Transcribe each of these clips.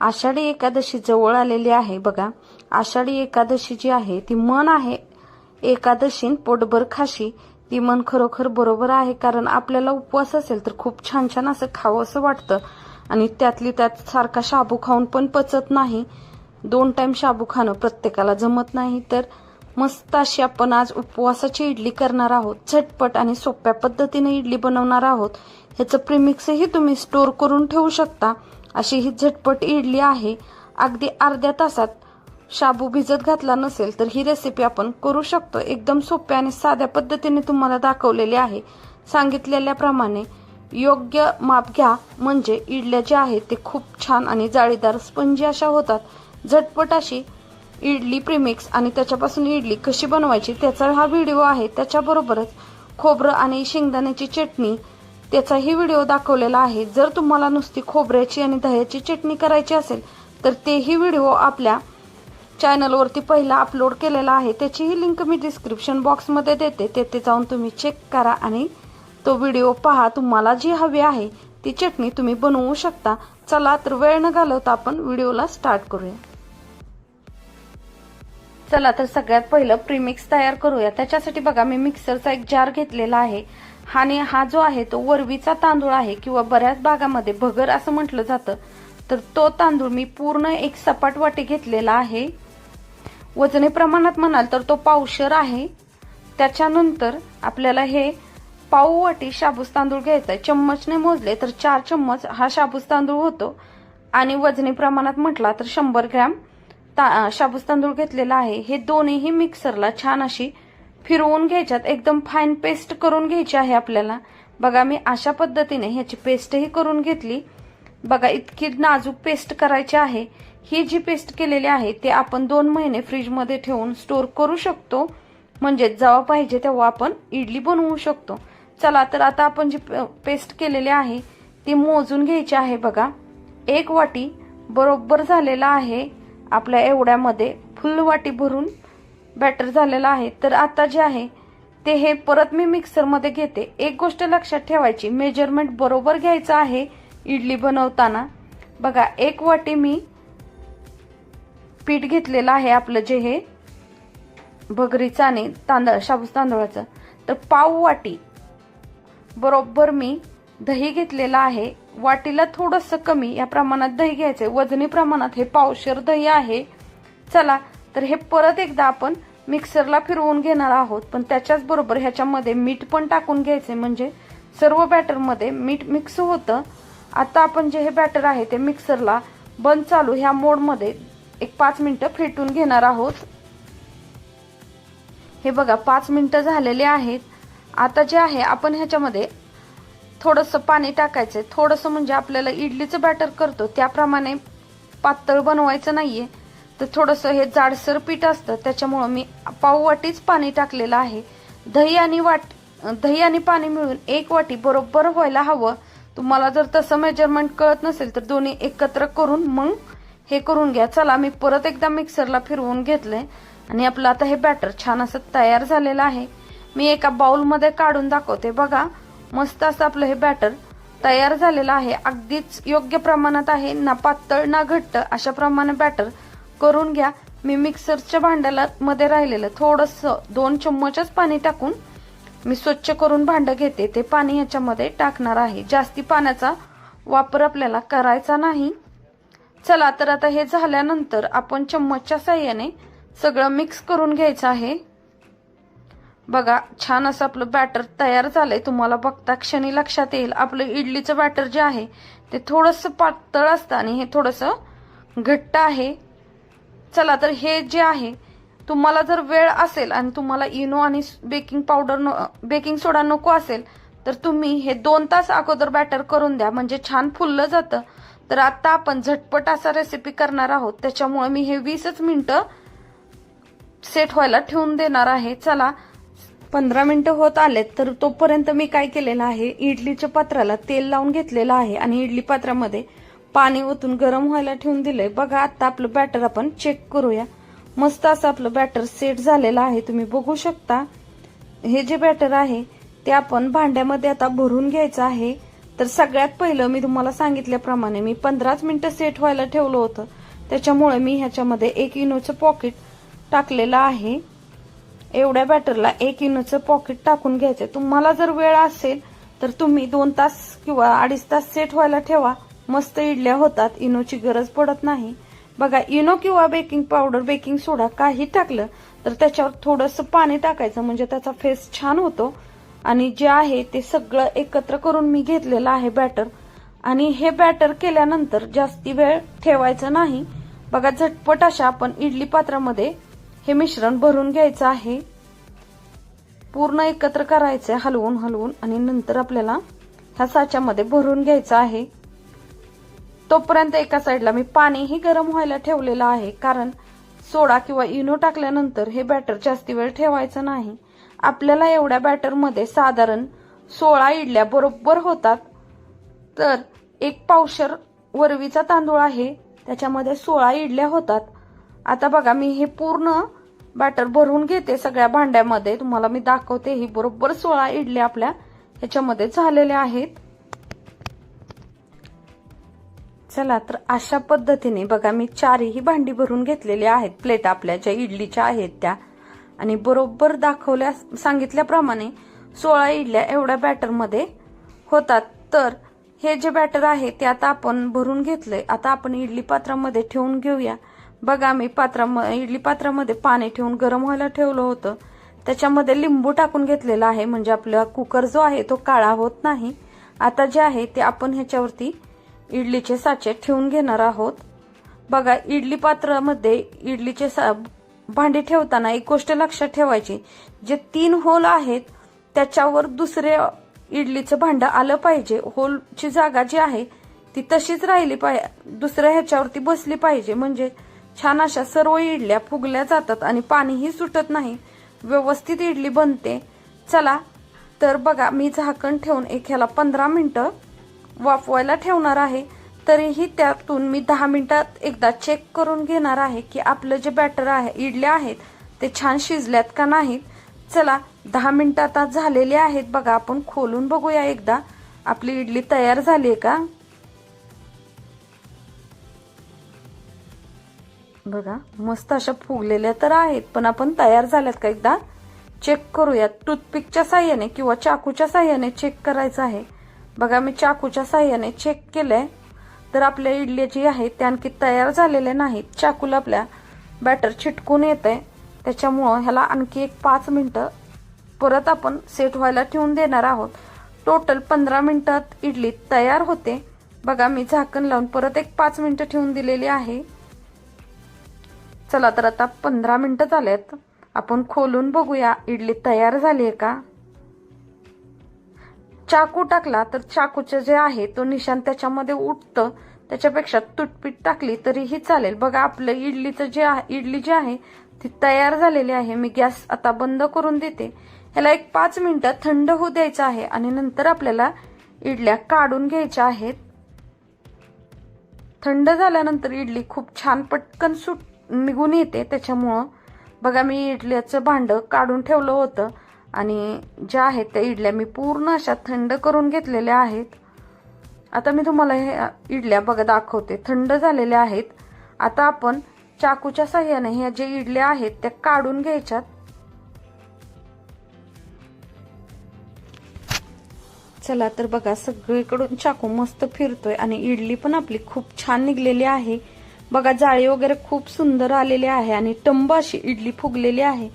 आषाढी एकादशी जवळ आलेली आहे बघा. आषाढी एकादशी जी आहे ती मन आहे. एकादशीन पोटभर खाशी. ती मन खरोखर बरोबर आहे कारण आपल्याला उपवास असेल तर खूप छान छान असं खावं असं वाटतं. आणि त्यातली त्यात सारखा शाबू खाऊन पण पचत नाही. दोन टाइम शाबू खाणं प्रत्येकाला जमत नाही तर मस्त अशी आपण आज उपवासाची इडली करणार आहोत. झटपट आणि सोप्या पद्धतीने इडली बनवणार आहोत. ह्याचं प्रिमिक्सही तुम्ही स्टोर करून ठेवू शकता. अशी ही झटपट इडली आहे. अगदी अर्ध्या तासात शाबू भिजत घातला नसेल तर ही रेसिपी आपण करू शकतो. एकदम सोप्या आणि साध्या पद्धतीने तुम्हाला दाखवलेली आहे. सांगितलेल्याप्रमाणे योग्य माप घ्या. म्हणजे इडल्या ज्या आहेत ते खूप छान आणि जाळीदार स्पंजी अशा होतात. झटपट अशी इडली प्रिमिक्स आणि त्याच्यापासून इडली कशी बनवायची त्याचा हा व्हिडिओ आहे. त्याच्याबरोबरच खोबरं आणि शेंगदाण्याची चटणी त्याचाही व्हिडिओ दाखवलेला आहे. जर तुम्हाला नुसती खोबऱ्याची आणि दह्याची चटणी करायची असेल तर तेही व्हिडिओ आपल्या चॅनलवरती पहिला अपलोड केलेला आहे. त्याचीही लिंक मी डिस्क्रिप्शन बॉक्समध्ये देते. तेथे जाऊन तुम्ही चेक करा आणि तो व्हिडिओ पहा. तुम्हाला जी हवी आहे ती चटणी तुम्ही बनवू शकता. चला तर वेळ न घालवता आपण व्हिडिओला स्टार्ट करूया. चला तर सगळ्यात पहिलं प्रीमिक्स तयार करूया. त्याच्यासाठी बघा मी मिक्सरचा एक जार घेतलेला आहे. आणि हा जो आहे तो वरवीचा तांदूळ आहे किंवा बऱ्याच भागामध्ये भगर असं म्हटलं जातं तर तो तांदूळ मी पूर्ण एक सपाट वाटी घेतलेला आहे. वजने प्रमाणात म्हणाल तर तो पावशर आहे. त्याच्यानंतर आपल्याला हे पाऊ वाटी शाबूस तांदूळ घ्यायचा आहे चम्मचने मोजले तर चार चम्मच हा शाबूस तांदूळ होतो. आणि वजनी प्रमाणात म्हटला तर शंभर ग्रॅम ता शाबूस तांदूळ घेतलेला आहे. हे दोन्हीही मिक्सरला छान अशी फिरवून घ्यायच्यात एकदम फाईन पेस्ट करून घ्यायची आहे आपल्याला. बघा मी अशा पद्धतीने ह्याची पेस्टही करून घेतली. बघा इतकी नाजूक पेस्ट करायची आहे. ही जी पेस्ट केलेली आहे ते आपण दोन महिने फ्रीजमध्ये ठेवून स्टोर करू शकतो. म्हणजे जेव्हा पाहिजे तेव्हा आपण इडली बनवू शकतो. चला तर आता आपण जी पेस्ट केलेली आहे ती मोजून घ्यायची आहे बघा. एक वाटी बरोबर झालेला आहे आपल्या एवढ्यामध्ये फुल वाटी भरून. बॅटर झालेलं आहे. तर आता जे आहे ते हे परत मी मिक्सरमध्ये घेते. एक गोष्ट लक्षात ठेवायची मेजरमेंट बरोबर घ्यायचं आहे इडली बनवताना. बघा एक वाटी मी पीठ घेतलेलं आहे आपलं जे हे भगरीचं आणि तांदळ शाबूस तांदळाचं. तर पाव वाटी बरोबर मी दही घेतलेलं आहे. वाटीला थोडंसं कमी या प्रमाणात दही घ्यायचंय. वजनी प्रमाणात हे पावशर दही आहे. चला तर हे परत एकदा आपण मिक्सरला फिरवून घेणार आहोत. पण त्याच्याच बरोबर ह्याच्यामध्ये मीठ पण टाकून घ्यायचे म्हणजे सर्व बॅटरमध्ये मीठ मिक्स होतं. आता आपण जे हे बॅटर आहे ते मिक्सरला बंद चालू ह्या मोडमध्ये एक पाच मिनटं फेटून घेणार आहोत. हे बघा पाच मिनटं झालेले आहेत. आता जे आहे आपण ह्याच्यामध्ये थोडंसं पाणी टाकायचं थोडंसं म्हणजे आपल्याला इडलीचं बॅटर करतो. त्याप्रमाणे पातळ बनवायचं नाही आहे तर थोडंसं हे जाडसर पीठ असतं त्याच्यामुळं मी पाव वाटीच पाणी टाकलेलं आहे. दही आणि वाट दही आणि पाणी मिळून एक वाटी बरोबर व्हायला हवं. तुम्हाला जर तसं मेजरमेंट कळत नसेल तर दोन्ही एकत्र करून मग हे करून घ्या. चला मी परत एकदा मिक्सरला फिरवून घेतलंय. आणि आपलं आता हे बॅटर छान असं तयार झालेलं आहे. मी एका बाउलमध्ये काढून दाखवते बघा. मस्त असं आपलं हे बॅटर तयार झालेलं आहे. अगदीच योग्य प्रमाणात आहे ना पातळ ना घट्ट. अशा प्रमाणे बॅटर करून घ्या. मी मिक्सरच्या भांड्याला मध्ये राहिलेलं थोडंसं दोन चम्मचच पाणी टाकून मी स्वच्छ करून भांडं घेते. ते पाणी याच्यामध्ये टाकणार आहे. जास्ती पाण्याचा वापर आपल्याला करायचा नाही. चला तर आता हे झाल्यानंतर आपण चम्मचच्या साह्याने सगळं मिक्स करून घ्यायचं आहे. बघा छान असं आपलं बॅटर तयार झालंय. तुम्हाला बघता क्षणी लक्षात येईल. आपलं इडलीचं बॅटर जे आहे ते थोडंसं पातळ असतं आणि हे थोडंसं घट्ट आहे. चला तर हे जे आहे तुम्हाला जर वेळ असेल आणि तुम्हाला इनो आणि बेकिंग पावडर बेकिंग सोडा नको असेल तर तुम्ही हे दोन तास अगोदर बॅटर करून द्या. म्हणजे छान फुललं जातं. तर आता आपण झटपट असा रेसिपी करणार आहोत. त्याच्यामुळे मी हे वीसच मिनटं सेट व्हायला ठेवून देणार आहे. चला पंधरा मिनटं होत आलेत तर तोपर्यंत मी काय केलेलं आहे इडलीच्या पात्राला तेल लावून घेतलेलं आहे. आणि इडली पात्रामध्ये पाणी ओतून गरम व्हायला ठेवून दिलंय. बघा आता आपलं बॅटर आपण चेक करूया. मस्त असं आपलं बॅटर सेट झालेलं आहे. तुम्ही बघू शकता. हे जे बॅटर आहे ते आपण भांड्यामध्ये आता भरून घ्यायचं आहे. तर सगळ्यात पहिलं मी तुम्हाला सांगितल्याप्रमाणे मी पंधराच मिनिटं सेट व्हायला ठेवलं होतं. त्याच्यामुळे मी ह्याच्यामध्ये एक इनोचं पॉकेट टाकलेलं आहे. एवढ्या बॅटरला एक इनोचं पॉकेट टाकून घ्यायचं तुम्हाला जर वेळ असेल तर तुम्ही दोन तास किंवा अडीच तास सेट व्हायला ठेवा. मस्त इडल्या होतात इनोची गरज पडत नाही. बघा इनो किंवा बेकिंग पावडर बेकिंग सोडा काही टाकलं तर त्याच्यावर थोडंसं पाणी टाकायचं म्हणजे त्याचा फेस छान होतो. आणि जे आहे ते सगळं एकत्र करून मी घेतलेलं आहे बॅटर आणि हे बॅटर केल्यानंतर जास्ती वेळ ठेवायचं नाही. बघा झटपट अशा आपण इडली पात्रामध्ये हे मिश्रण भरून घ्यायचं आहे. पूर्ण एकत्र करायचंय हलवून हलवून आणि नंतर आपल्याला ह्या साच्यामध्ये भरून घ्यायचं आहे. तोपर्यंत एका साईडला मी पाणीही गरम व्हायला ठेवलेलं आहे. कारण सोडा किंवा इनो टाकल्यानंतर हे बॅटर जास्ती वेळ ठेवायचं नाही. आपल्याला एवढ्या बॅटरमध्ये साधारण सोळा इडल्या बरोबर होतात. तर एक पावशर वरवीचा तांदूळ आहे. त्याच्यामध्ये सोळा इडल्या होतात. आता बघा मी हे पूर्ण बॅटर भरून घेते सगळ्या भांड्यामध्ये. तुम्हाला मी दाखवते ही बरोबर सोळा इडल्या आपल्या ह्याच्यामध्ये झालेल्या आहेत. चला तर अशा पद्धतीने बघा मी चारही भांडी भरून घेतलेली आहेत. प्लेट आपल्या ज्या इडलीच्या आहेत त्या. आणि बरोबर दाखवल्या सांगितल्याप्रमाणे सोळा इडल्या एवढ्या बॅटरमध्ये होतात. तर हे जे बॅटर आहे ते आता आपण भरून घेतलंय. आता आपण इडली पात्रामध्ये ठेवून घेऊया. बघा मी पात्रा इडली पात्रामध्ये पाणी ठेवून गरम व्हायला ठेवलं होतं. त्याच्यामध्ये लिंबू टाकून घेतलेला आहे. म्हणजे आपला कुकर जो आहे तो काळा होत नाही. आता जे आहे ते आपण ह्याच्यावरती इडलीचे साचे ठेवून घेणार आहोत. बघा इडली पात्रामध्ये इडलीचे सा भांडी ठेवताना एक गोष्ट लक्षात ठेवायची. जे तीन होल आहेत त्याच्यावर दुसरे इडलीचं भांडं आलं पाहिजे. होलची जागा जी आहे ती तशीच राहिली पाहिजे दुसऱ्या ह्याच्यावरती बसली पाहिजे. म्हणजे छान अशा सर्व इडल्या फुगल्या जातात आणि पाणीही सुटत नाही. व्यवस्थित इडली बनते. चला तर बघा मी झाकण ठेवून एक ह्याला पंधरा मिनटं वाफवायला ठेवणार आहे. तरीही त्यातून मी दहा मिनिटात एकदा चेक करून घेणार आहे की आपलं जे बॅटर आहे इडल्या आहेत ते छान शिजल्यात का नाहीत. चला दहा मिनिटं आता झालेले आहेत बघा आपण खोलून बघूया एकदा. आपली इडली तयार झाली आहे का? बघा मस्त अशा फुगलेल्या तर आहेत पण आपण तयार झाल्यात का एकदा? चेक करूयात. टूथपिकच्या साह्याने किंवा चाकूच्या साह्याने चेक करायचं आहे. बघा मी चाकूच्या साह्याने चेक केलंय. तर आपल्या इडल्या जी आहेत त्या आणखी तयार झालेले नाहीत. चाकूला आपल्या बॅटर चिटकून येते आहे त्याच्यामुळं ह्याला आणखी एक पाच मिनटं परत आपण सेट व्हायला ठेवून देणार आहोत. टोटल पंधरा मिनटात इडली तयार होते. बघा मी झाकण लावून परत एक पाच मिनटं ठेवून दिलेली आहे. चला तर आता पंधरा मिनटं झालेत. आपण खोलून बघूया इडली तयार झाली आहे का? चाकू टाकला तर चाकूचं जे आहे तो निशाण त्याच्यामध्ये उठतं. त्याच्यापेक्षा तुटपीट टाकली तरीही चालेल. बघा आपलं इडलीचं जे आहे इडली जी आहे ती तयार झालेली आहे. मी गॅस आता बंद करून देते. ह्याला एक पाच मिनिटं थंड होऊ द्यायचं आहे आणि नंतर आपल्याला इडल्या काढून घ्यायच्या आहेत. थंड झाल्यानंतर इडली खूप छान पटकन सुट निघून येते. त्याच्यामुळं बघा मी इडल्याचं भांडं काढून ठेवलं होतं. आणि ज्या आहेत त्या इडल्या मी पूर्ण अशा थंड करून घेतलेल्या आहेत. आता मी तुम्हाला हे इडल्या बघा दाखवते. थंड झालेल्या आहेत. आता आपण चाकूच्या साह्याने ह्या जे इडल्या आहेत त्या काढून घ्यायच्यात. चला तर बघा सगळीकडून चाकू मस्त फिरतोय आणि इडली पण आपली खूप छान निघलेली आहे. बघा जाळी वगैरे खूप सुंदर आलेली आहे आणि टंब अशी इडली फुगलेली आहे.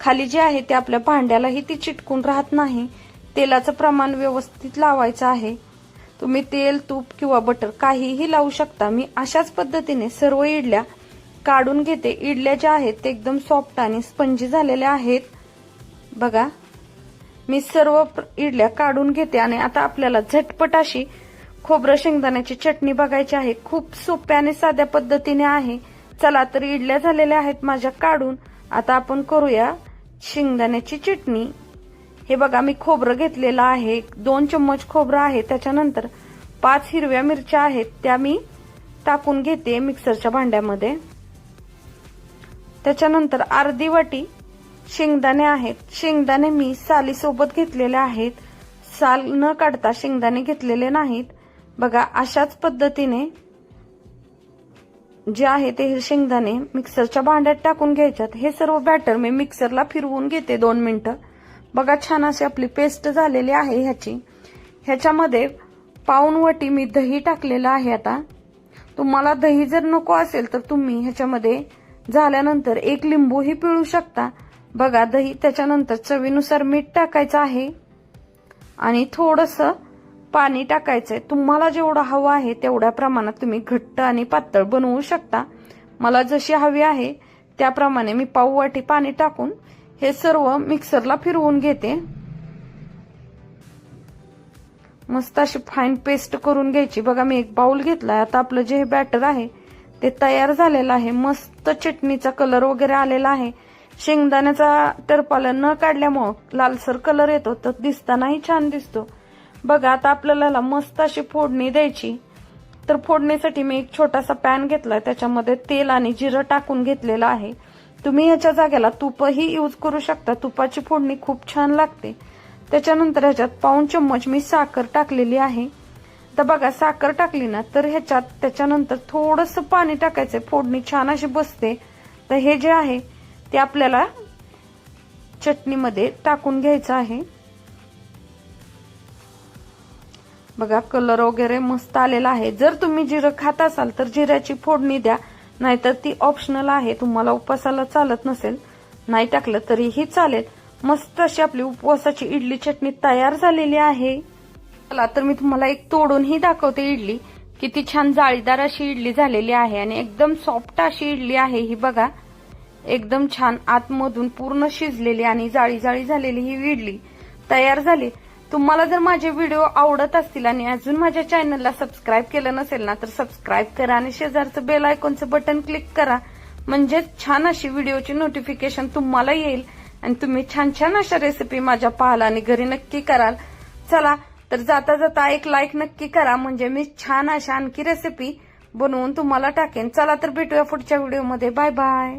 खाली जे आहे ते आपल्या भांड्यालाही ती चिटकून राहत नाही. तेलाचं प्रमाण व्यवस्थित लावायचं आहे. तुम्ही तेल तूप किंवा बटर काहीही लावू शकता. मी अशाच पद्धतीने सर्व इडल्या काढून घेते. इडल्या ज्या आहेत ते एकदम सॉफ्ट आणि स्पंजी झालेल्या आहेत. बघा. मी सर्व इडल्या काढून घेते आणि आता आपल्याला झटपट अशी खोबरं शेंगदाण्याची चटणी बघायची आहे. खूप सोप्या आणि साध्या पद्धतीने आहे. चला तर इडल्या झालेल्या आहेत माझ्या काढून. आता आपण करूया. शेंगदाण्याची चटणी. हे बघा मी खोबरं घेतलेलं आहे. दोन चम्मच खोबरं आहे. त्याच्यानंतर पाच हिरव्या मिरच्या आहेत. त्या मी टाकून घेते मिक्सरच्या भांड्यामध्ये. त्याच्यानंतर अर्धी वाटी शेंगदाणे आहेत. शेंगदाणे मी सालीसोबत घेतलेले आहेत. साल न काढता शेंगदाणे घेतलेले नाहीत. बघा अशाच पद्धतीने जे आहे ते शेंगदाणे मिक्सरच्या भांड्यात टाकून घ्यायच्यात. हे सर्व बॅटर मी मिक्सरला फिरवून घेते दोन मिनिटं. बघा छान अशी आपली पेस्ट झालेली आहे ह्याची. ह्याच्यामध्ये पाऊन वटी मी दही टाकलेलं आहे आता. तुम्हाला दही जर नको असेल तर तुम्ही ह्याच्यामध्ये झाल्यानंतर एक लिंबूही पिळू शकता. बघा दही त्याच्यानंतर चवीनुसार मीठ टाकायचं आहे. आणि थोडंसं पाणी टाकायचंय. तुम्हाला जेवढं हवं आहे तेवढ्या प्रमाणात तुम्ही घट्ट आणि पातळ बनवू शकता. मला जशी हवी आहे त्याप्रमाणे मी पाऊ वाटी पाणी टाकून हे सर्व मिक्सरला फिरवून घेते. मस्त अशी फाईन पेस्ट करून घ्यायची. बघा मी एक बाउल घेतलाय. आता आपलं जे हे बॅटर आहे ते तयार झालेलं आहे. मस्त चटणीचा कलर वगैरे आलेला आहे. शेंगदाण्याचा टरपाला न काढल्यामुळं लालसर कलर येतो. तर दिसतानाही छान दिसतो. बघा आता आपल्याला मस्त अशी फोडणी द्यायची. तर फोडणीसाठी मी एक छोटासा पॅन घेतला त्याच्यामध्ये तेल आणि जिरं टाकून घेतलेलं आहे. तुम्ही ह्याच्या जागेला तुपही यूज करू शकता. तुपाची फोडणी खूप छान लागते. त्याच्यानंतर ह्याच्यात पाऊन चम्मच मी साखर टाकलेली आहे. तर बघा साखर टाकली ना तर ह्याच्यात त्याच्यानंतर थोडंसं पाणी टाकायचंय. फोडणी छान अशी बसते. तर हे जे आहे ते आपल्याला चटणीमध्ये टाकून घ्यायचं आहे. बघा कलर वगैरे मस्त आलेला आहे. जर तुम्ही जिरं खात असाल तर जिऱ्याची फोडणी द्या. नाहीतर ती ऑप्शनल आहे तुम्हाला उपवासाला चालत नसेल नाही टाकलं तरीही चालेल. मस्त अशी आपली उपवासाची इडली चटणी तयार झालेली आहे. चला तर मी तुम्हाला एक तोडूनही दाखवते इडली. किती छान जाळीदार अशी इडली झालेली आहे आणि एकदम सॉफ्ट अशी इडली आहे ही बघा. एकदम छान आतमधून पूर्ण शिजलेली आणि जाळी जाळी झालेली ही इडली तयार झाली. तुम्हाला जर माझे व्हिडिओ आवडत असतील आणि अजून माझ्या चॅनलला सबस्क्राईब केलं नसेल ना तर सबस्क्राईब करा आणि शेजारचं बेल आयकॉनचं बटन क्लिक करा. म्हणजे छान अशी व्हिडिओची नोटिफिकेशन तुम्हाला येईल आणि तुम्ही छान छान अशा रेसिपी माझ्या पाहाल आणि घरी नक्की कराल. चला तर जाता जाता एक लाईक नक्की करा. म्हणजे मी छान अशा आणखी रेसिपी बनवून तुम्हाला टाकेन. चला तर भेटूया पुढच्या व्हिडिओमध्ये बाय बाय